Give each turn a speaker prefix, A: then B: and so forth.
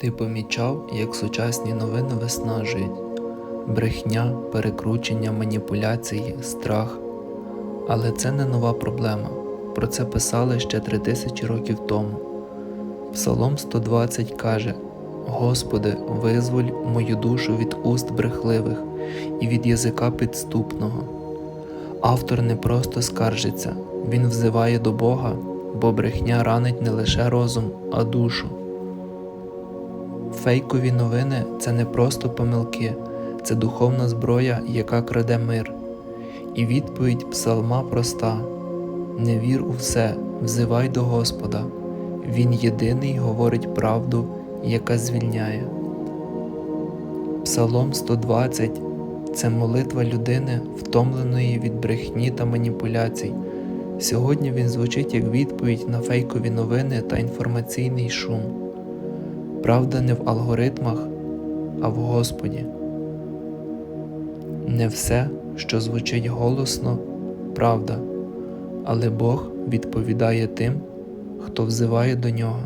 A: Ти помічав, як сучасні новини виснажують брехня, перекручення, маніпуляції, страх. Але це не нова проблема. Про це писали ще три тисячі років тому. Псалом 120 каже: Господи, визволь мою душу від уст брехливих і від язика підступного. Автор не просто скаржиться, він взиває до Бога, бо брехня ранить не лише розум, а душу. Фейкові новини це не просто помилки, це духовна зброя, яка краде мир. І відповідь псалма проста: Не вір у все, взивай до Господа. Він єдиний говорить правду, яка звільняє. Псалом 120 це молитва людини, втомленої від брехні та маніпуляцій. Сьогодні він звучить як відповідь на фейкові новини та інформаційний шум. Правда не в алгоритмах, а в Господі. Не все, що звучить голосно, правда, але Бог відповідає тим, хто взиває до нього.